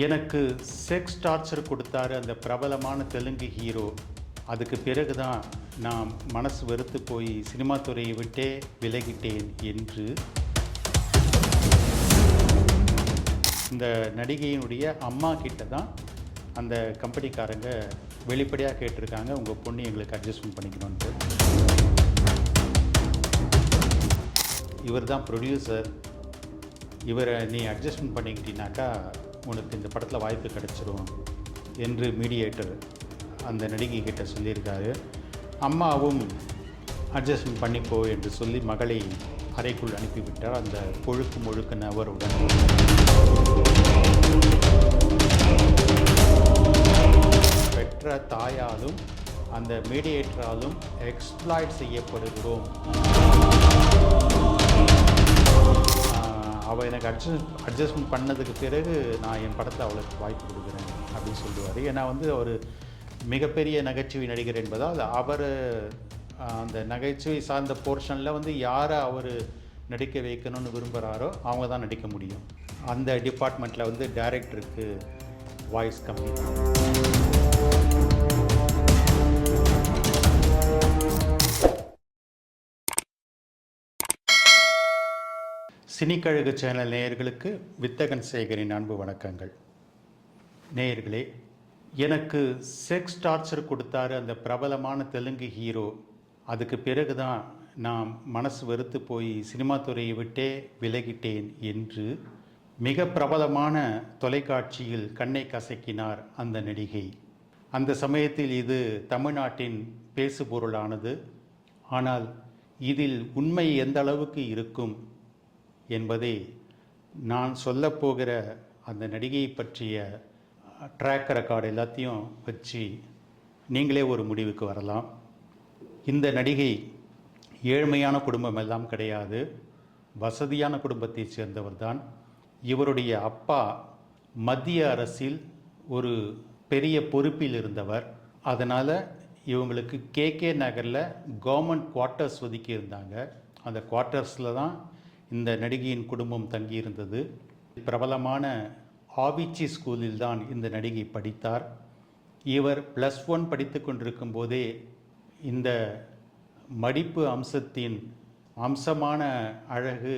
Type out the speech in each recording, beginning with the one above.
எனக்கு sex torture கொடுத்தாரு அந்த பிரபலமான தெலுங்கு ஹீரோ அதுக்கு பிறகு தான் நான் மனசு வெறுத்து போய் சினிமா துறையை விட்டே விலகிட்டேன் என்று இந்த நடிகையினுடைய அம்மா கிட்ட தான் அந்த கம்பெனிக்காரங்க வெளிப்படையாக கேட்டிருக்காங்க. உங்கள் பொண்ணு எங்களுக்கு அட்ஜஸ்ட்மெண்ட் பண்ணிக்கணும்ட்டு இவர் தான் ப்ரொடியூசர் இவரை நீ அட்ஜஸ்ட்மெண்ட் பண்ணிக்கிட்டீனாக்கா உனக்கு இந்த படத்தில் வாய்ப்பு கிடைச்சிரும் என்று மீடியேட்டர் அந்த நடிகை கிட்ட சொல்லியிருக்காரு. அம்மாவும் அட்ஜஸ்ட்மெண்ட் பண்ணிப்போ என்று சொல்லி மகளை அறைக்குள் அனுப்பிவிட்டார். அந்த கொழுக்கு முழுக்கு நபருடன் பெற்ற தாயாலும் அந்த மீடியேட்டராலும் எக்ஸ்ப்ளாய்ட் செய்யப்படுகிறோம். அவள் எனக்கு அட்ஜஸ்ட் அட்ஜஸ்ட்மெண்ட் பண்ணதுக்கு பிறகு நான் என் படத்தில் அவளுக்கு வாய்ப்பு கொடுக்குறேன் அப்படின்னு சொல்லுவார். ஏன்னா வந்து அவர் மிகப்பெரிய நகைச்சுவை நடிகர் என்பதால் அவர் அந்த நகைச்சுவை சார்ந்த போர்ஷனில் வந்து யாரை அவர் நடிக்க வைக்கணும்னு விரும்புகிறாரோ அவங்க தான் நடிக்க முடியும். அந்த டிபார்ட்மெண்ட்டில் வந்து டைரக்டருக்கு வாய்ஸ் கம்மி சினிக்கழகு சேனல் நேயர்களுக்கு வித்தகன் சேகரின் அன்பு வணக்கங்கள். நேயர்களே எனக்கு செக்ஸ் டார்ச்சர் கொடுத்தாரு அந்த பிரபலமான தெலுங்கு ஹீரோ. அதுக்கு பிறகு தான் நான் மனசு வெறுத்து போய் சினிமா துறையை விட்டே விலகிட்டேன் என்று மிக பிரபலமான தொலைக்காட்சியில் கண்ணை கசக்கினார் அந்த நடிகை. அந்த சமயத்தில் இது தமிழ்நாட்டின் பேசுபொருளானது. ஆனால் இதில் உண்மை எந்த அளவுக்கு இருக்கும் என்பதை நான் சொல்லப்போகிற அந்த நடிகையை பற்றிய ட்ராக் ரெக்கார்டு எல்லாத்தையும் வச்சு நீங்களே ஒரு முடிவுக்கு வரலாம். இந்த நடிகை ஏழ்மையான குடும்பம் எல்லாம் கிடையாது. வசதியான குடும்பத்தை சேர்ந்தவர் தான் இவருடைய அப்பா மத்திய அரசில் ஒரு பெரிய பொறுப்பில் இருந்தவர். அதனால் இவங்களுக்கு கேகே நகரில் கவர்மெண்ட் குவார்ட்டர்ஸ் ஒதுக்கி இருந்தாங்க. அந்த குவார்ட்டர்ஸில் தான் இந்த நடிகையின் குடும்பம் தங்கியிருந்தது. பிரபலமான ஆவிச்சி ஸ்கூலில் தான் இந்த நடிகை படித்தார். இவர் ப்ளஸ் ஒன் படித்து கொண்டிருக்கும் போதே இந்த மடிப்பு அம்சத்தின் அம்சமான அழகு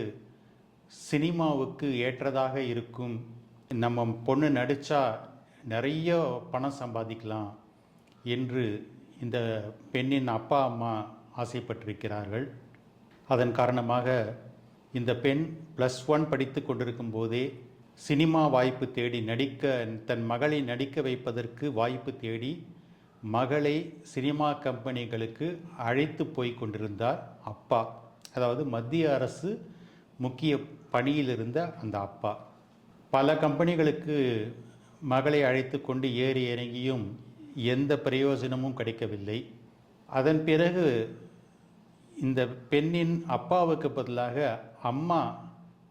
சினிமாவுக்கு ஏற்றதாக இருக்கும். நம்ம பொண்ணு நடித்தா நிறைய பணம் சம்பாதிக்கலாம் என்று இந்த பெண்ணின் அப்பா அம்மா ஆசைப்பட்டிருக்கிறார்கள். அதன் காரணமாக இந்த பெண் ப்ளஸ் ஒன் படித்து கொண்டிருக்கும் போதே சினிமா வாய்ப்பு தேடி நடிக்க தன் மகளை நடிக்க வைப்பதற்கு வாய்ப்பு தேடி மகளை சினிமா கம்பெனிகளுக்கு அழைத்து போய் கொண்டிருந்தார் அப்பா. அதாவது மத்திய அரசு முக்கிய பணியில் இருந்த அந்த அப்பா. பல கம்பெனிகளுக்கு மகளை அழைத்து கொண்டு ஏறி இறங்கியும் எந்த பிரயோஜனமும் கிடைக்கவில்லை. அதன் பிறகு இந்த பெண்ணின் அப்பாவுக்கு பதிலாக அம்மா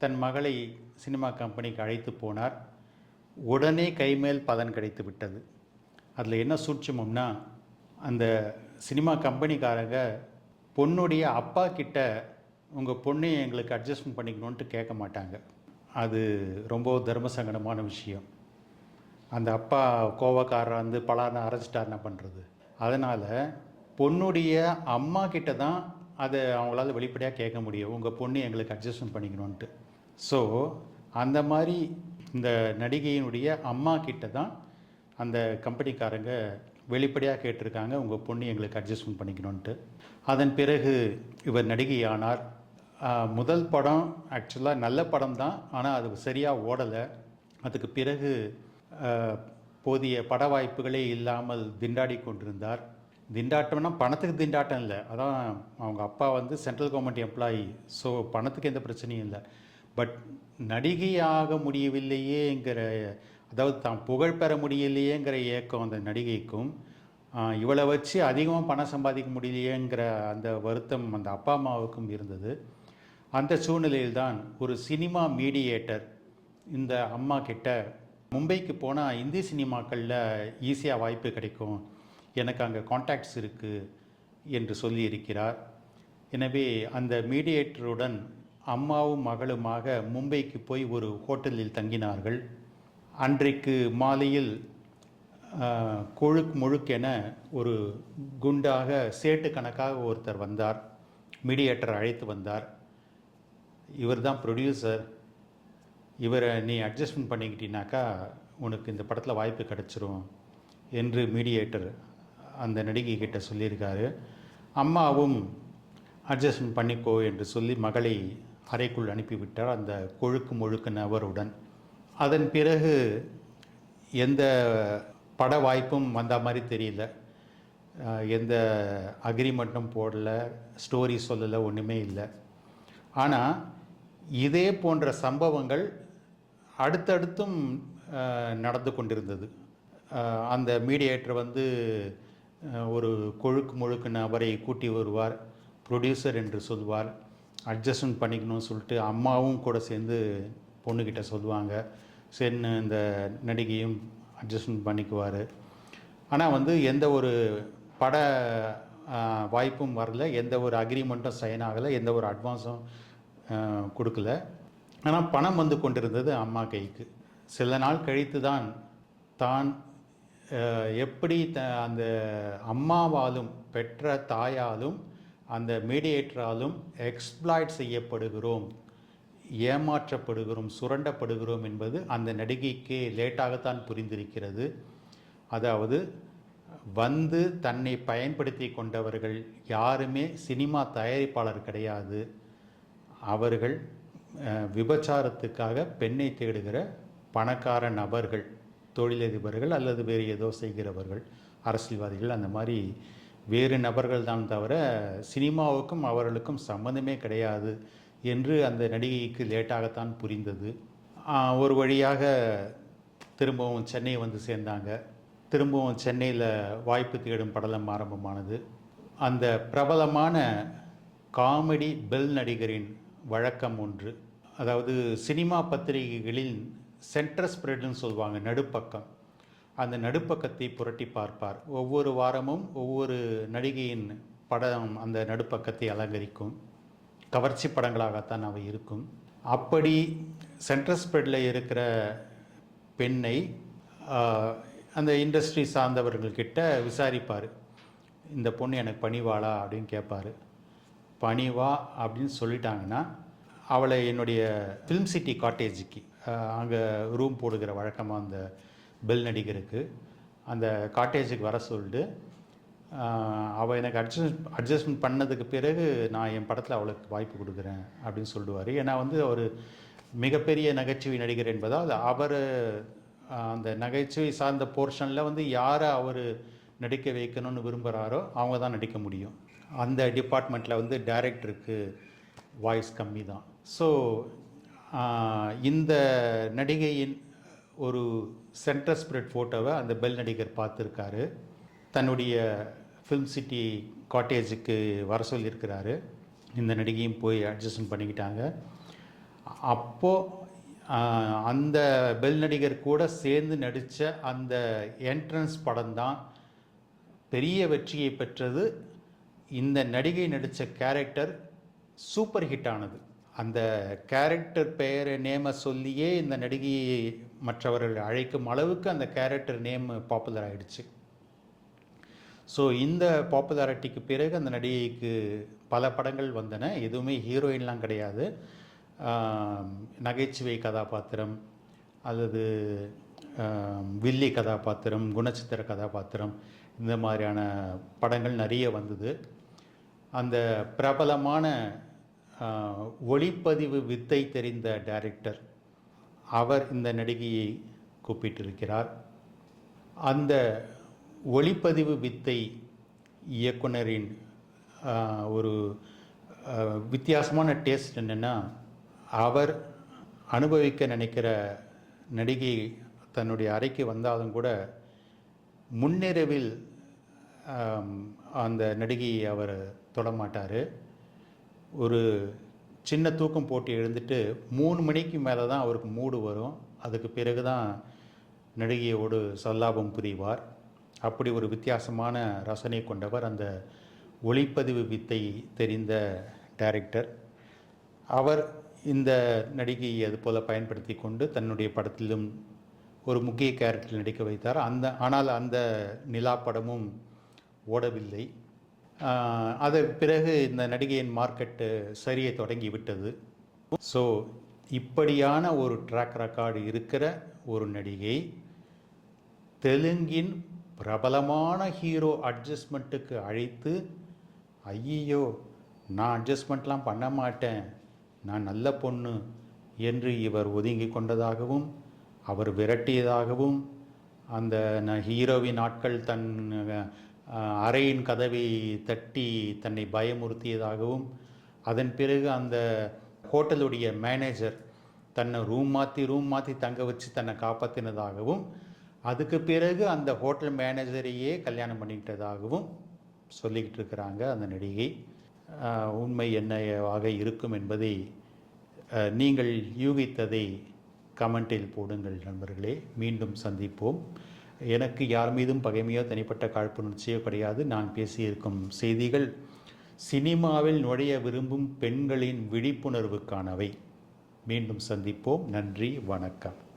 தன் மகளை சினிமா கம்பெனிக்கு அழைத்து போனார். உடனே கைமேல் பலன் கிடைத்து விட்டது. அதில் என்ன சூட்சமம்னா அந்த சினிமா கம்பெனிக்காரங்க பொண்ணுடைய அப்பா கிட்ட உங்கள் பொண்ணை எங்களுக்கு அட்ஜஸ்ட்மெண்ட் பண்ணிக்கணுன்ட்டு கேட்க மாட்டாங்க. அது ரொம்ப தர்ம சங்கடமான விஷயம். அந்த அப்பா கோவக்காரர் வந்து பலான அரைச்சிட்டார் என்ன பண்ணுறது அதனால் பொண்ணுடைய அம்மா கிட்ட தான் அதை அவங்களால வெளிப்படையாக கேட்க முடியும். உங்கள் பொண்ணு எங்களுக்கு அட்ஜஸ்ட்மெண்ட் பண்ணிக்கணுன்ட்டு ஸோ அந்த மாதிரி இந்த நடிகையினுடைய அம்மா கிட்ட தான் அந்த கம்பெனிக்காரங்க வெளிப்படையாக கேட்டிருக்காங்க. உங்கள் பொண்ணு எங்களுக்கு அட்ஜஸ்ட்மெண்ட் பண்ணிக்கணுன்ட்டு அதன் பிறகு இவர் நடிகையானார். முதல் படம் ஆக்சுவலாக நல்ல படம் தான். ஆனால் அது சரியாக ஓடலை. அதுக்கு பிறகு போதிய பட வாய்ப்புகளே இல்லாமல் திண்டாடி கொண்டிருந்தார். திண்டாட்டம்னா பணத்துக்கு திண்டாட்டம் இல்லை. அதான் அவங்க அப்பா வந்து சென்ட்ரல் கவர்மெண்ட் எம்ப்ளாயி ஸோ பணத்துக்கு எந்த பிரச்சனையும் இல்லை. பட் நடிகையாக முடியவில்லையேங்கிற அதாவது தான் புகழ் பெற முடியலையேங்கிற ஏக்கம் அந்த நடிகைக்கும் இவளை வச்சு அதிகமாக பணம் சம்பாதிக்க முடியலையேங்கிற அந்த வருத்தம் அந்த அப்பா அம்மாவுக்கும் இருந்தது. அந்த சூழ்நிலையில்தான் ஒரு சினிமா மீடியேட்டர் இந்த அம்மா கிட்ட மும்பைக்கு போனால் இந்தி சினிமாக்களில் ஈஸியாக வாய்ப்பு கிடைக்கும். எனக்கு அங்கே காண்டாக்ட்ஸ் இருக்குது என்று சொல்லியிருக்கிறார். எனவே அந்த மீடியேட்டருடன் அம்மாவும் மகளுமாக மும்பைக்கு போய் ஒரு ஹோட்டலில் தங்கினார்கள். அன்றைக்கு மாலையில் கொழுக் முழுக்கென ஒரு குண்டாக சேட்டு கணக்காக ஒருத்தர் வந்தார். மீடியேட்டர் அழைத்து வந்தார். இவர் தான் ப்ரொடியூசர் இவரை நீ அட்ஜஸ்ட்மெண்ட் பண்ணிக்கிட்டீனாக்கா உனக்கு இந்த படத்தில் வாய்ப்பு கிடச்சிரும் என்று மீடியேட்டர் அந்த நடிகை கிட்ட சொல்லியிருக்காரு அம்மாவும் அட்ஜஸ்ட்மெண்ட் பண்ணிக்கோ என்று சொல்லி மகளை அறைக்குள் அனுப்பிவிட்டார் அந்த கொழுக்கு முழுக்கு நபருடன். அதன் பிறகு எந்த பட வாய்ப்பும் வந்த மாதிரி தெரியல. எந்த அக்ரிமெண்ட்டும் போடல ஸ்டோரி சொல்லலை ஒன்றுமே இல்லை. ஆனால் இதே போன்ற சம்பவங்கள் அடுத்தடுத்தும் நடந்து கொண்டிருந்தது. அந்த மீடியேட்டர் வந்து ஒரு கொழுக்கு முழுக்கு நபரை கூட்டி வருவார் ப்ரொடியூசர் என்று சொல்வார் அட்ஜஸ்ட்மெண்ட் பண்ணிக்கணும்னு சொல்லிட்டு அம்மாவும் கூட சேர்ந்து பொண்ணுக்கிட்ட சொல்லுவாங்க. சரின்னு இந்த நடிகையும் அட்ஜஸ்ட்மெண்ட் பண்ணிக்குவார். ஆனால் வந்து எந்த ஒரு பட வாய்ப்பும் வரல எந்த ஒரு அக்ரிமெண்ட்டும் சைன் ஆகலை எந்த ஒரு அட்வான்ஸும் கொடுக்கல. ஆனால் பணம் வந்து கொண்டிருந்தது அம்மா கைக்கு. சில நாள் கழித்து தான் தான் எப்படி த அந்த அம்மாவாலும் பெற்ற தாயாலும் அந்த மீடியேட்டராலும் எக்ஸ்ப்ளாய்ட் செய்யப்படுகிறோம் ஏமாற்றப்படுகிறோம் சுரண்டப்படுகிறோம் என்பது அந்த நடிகைக்கு லேட்டாகத்தான் புரிந்திருக்கிறது. அதாவது வந்து தன்னை பயன்படுத்தி கொண்டவர்கள் யாருமே சினிமா தயாரிப்பாளர் கிடையாது. அவர்கள் விபச்சாரத்துக்காக பெண்ணை தேடுகிற பணக்கார நபர்கள். தொழிலதிபர்கள் அல்லது வேறு ஏதோ செய்கிறவர்கள் அரசியல்வாதிகள் அந்த மாதிரி வேறு நபர்கள் தான் தவிர சினிமாவுக்கும் அவர்களுக்கும் சம்மந்தமே கிடையாது என்று அந்த நடிகைக்கு லேட்டாகத்தான் புரிந்தது. ஒரு வழியாக திரும்பவும் சென்னை வந்து சேர்ந்தாங்க. திரும்பவும் சென்னையில் வாய்ப்பு தேடும் படலம் ஆரம்பமானது. அந்த பிரபலமான காமெடி பெல் நடிகரின் வழக்கம் ஒன்று. அதாவது சினிமா பத்திரிகைகளில் சென்டர் ஸ்ப்ரெட்னு சொல்லுவாங்க நடுப்பக்கம். அந்த நடுப்பக்கத்தை புரட்டி பார்ப்பார். ஒவ்வொரு வாரமும் ஒவ்வொரு நடிகையின் படம் அந்த நடுப்பக்கத்தை அலங்கரிக்கும். கவர்ச்சி படங்களாகத்தான் அவை இருக்கும். அப்படி சென்ட்ரல் ஸ்ப்ரெட்டில் இருக்கிற பெண்ணை அந்த இண்டஸ்ட்ரி சார்ந்தவர்கள்கிட்ட விசாரிப்பார். இந்த பொண்ணு எனக்கு பணிவாளா அப்படின்னு கேட்பார் பணிவா அப்படின்னு சொல்லிட்டாங்கன்னா அவளை என்னுடைய ஃபிலிம் சிட்டி காட்டேஜுக்கு அங்கே ரூம் போடுகிற வழக்கமாக அந்த பெல் நடிகருக்கு அந்த காட்டேஜுக்கு வர சொல்லிட்டு அவள் எனக்கு அட்ஜஸ்ட் அட்ஜஸ்ட்மெண்ட் பண்ணதுக்கு பிறகு நான் என் படத்தில் அவளுக்கு வாய்ப்பு கொடுக்குறேன் அப்படின்னு சொல்லுவார். ஏன்னா வந்து அவர் மிகப்பெரிய நகைச்சுவை நடிகர் என்பதால் அவர் அந்த நகைச்சுவை சார்ந்த போர்ஷனில் வந்து யாரை அவர் நடிக்க வைக்கணும்னு விரும்புகிறாரோ அவங்க தான் நடிக்க முடியும். அந்த டிபார்ட்மெண்ட்டில் வந்து டைரக்டருக்கு வாய்ஸ் கம்மி தான் ஸோ இந்த நடிகையின் ஒரு சென்டர் ஸ்பிரிட் ஃபோட்டோவை அந்த பெல் நடிகர் பார்த்துருக்காரு. தன்னுடைய ஃபிலிம் சிட்டி காட்டேஜுக்கு வர சொல்லியிருக்கிறாரு. இந்த நடிகையும் போய் அட்ஜஸ்ட்மெண்ட் பண்ணிக்கிட்டாங்க. அப்போது அந்த பெல் நடிகர் கூட சேர்ந்து நடித்த அந்த என்ட்ரன்ஸ் படம் தான் பெரிய வெற்றியை பெற்றது. இந்த நடிகை நடித்த கேரக்டர் சூப்பர் ஹிட் ஆனது. அந்த கேரக்டர் பெயரை நேமை சொல்லியே இந்த நடிகையை மற்றவர்கள் அழைக்கும் அளவுக்கு அந்த கேரக்டர் நேம் பாப்புலர் ஆகிடுச்சு ஸோ இந்த பாப்புலாரிட்டிக்கு பிறகு அந்த நடிகைக்கு பல படங்கள் வந்தன. எதுவுமே ஹீரோயின்லாம் கிடையாது. நகைச்சுவை கதாபாத்திரம் அல்லது வில்லி கதாபாத்திரம் குணச்சித்திர கதாபாத்திரம் இந்த மாதிரியான படங்கள் நிறைய வந்தது. அந்த பிரபலமான ஒளிப்பதிவு வித்தை தெரிந்த டைரக்டர் அவர் இந்த நடிகையை கூப்பிட்டிருக்கிறார். அந்த ஒளிப்பதிவு வித்தை இயக்குனரின் ஒரு வித்தியாசமான டேஸ்ட் என்னென்னா அவர் அனுபவிக்க நினைக்கிற நடிகை தன்னுடைய அறைக்கு வந்தாலும் கூட முன்னிரவில் அந்த நடிகையை அவர் தொடமாட்டார். ஒரு சின்ன தூக்கம் போட்டு எழுந்துட்டு மூணு மணிக்கு மேலே தான் அவருக்கு மூடு வரும். அதுக்கு பிறகு தான் நடிகையோடு சல்லாபம் புரிவார். அப்படி ஒரு வித்தியாசமான ரசனை கொண்டவர் அந்த ஒளிப்பதிவு வித்தை தெரிந்த டைரக்டர். அவர் இந்த நடிகையை அது போல் பயன்படுத்தி கொண்டு தன்னுடைய படத்திலும் ஒரு முக்கிய கேரக்டரில் நடிக்க வைத்தார். அந்த ஆனால் அந்த நிலா படமும் ஓடவில்லை. அது பிறகு இந்த நடிகையின் மார்க்கெட்டு சரிய தொடங்கி விட்டது. ஸோ இப்படியான ஒரு ட்ராக் ரெக்கார்டு இருக்கிற ஒரு நடிகை தெலுங்கின் பிரபலமான ஹீரோ அட்ஜஸ்ட்மெண்ட்டுக்கு அழைத்து ஐயையோ நான் அட்ஜஸ்ட்மெண்ட்லாம் பண்ண மாட்டேன். நான் நல்ல பொண்ணு என்று இவர் ஒதுங்கி கொண்டதாகவும் அவர் விரட்டியதாகவும் அந்த ஹீரோவின் ஆட்கள் தன் அறையின் கதவை தட்டி தன்னை பயமுறுத்தியதாகவும் அதன் பிறகு அந்த ஹோட்டலுடைய மேனேஜர் தன்னை ரூம் மாற்றி ரூம் மாற்றி தங்க வச்சு தன்னை காப்பாற்றினதாகவும் அதுக்கு பிறகு அந்த ஹோட்டல் மேனேஜரையே கல்யாணம் பண்ணிக்கிட்டதாகவும் சொல்லிக்கிட்டு இருக்கிறாங்க அந்த நடிகை. உண்மை என்னவாக இருக்கும் என்பதை நீங்கள் யூகித்ததை கமெண்டில் போடுங்கள் நண்பர்களே. மீண்டும் சந்திப்போம். எனக்கு யார் மீதும் பகைமையோ தனிப்பட்ட காழ்ப்புணர்ச்சியோ கிடையாது. நான் பேசியிருக்கும் செய்திகள் சினிமாவில் நுழைய விரும்பும் பெண்களின் விழிப்புணர்வுக்கானவை. மீண்டும் சந்திப்போம். நன்றி. வணக்கம்.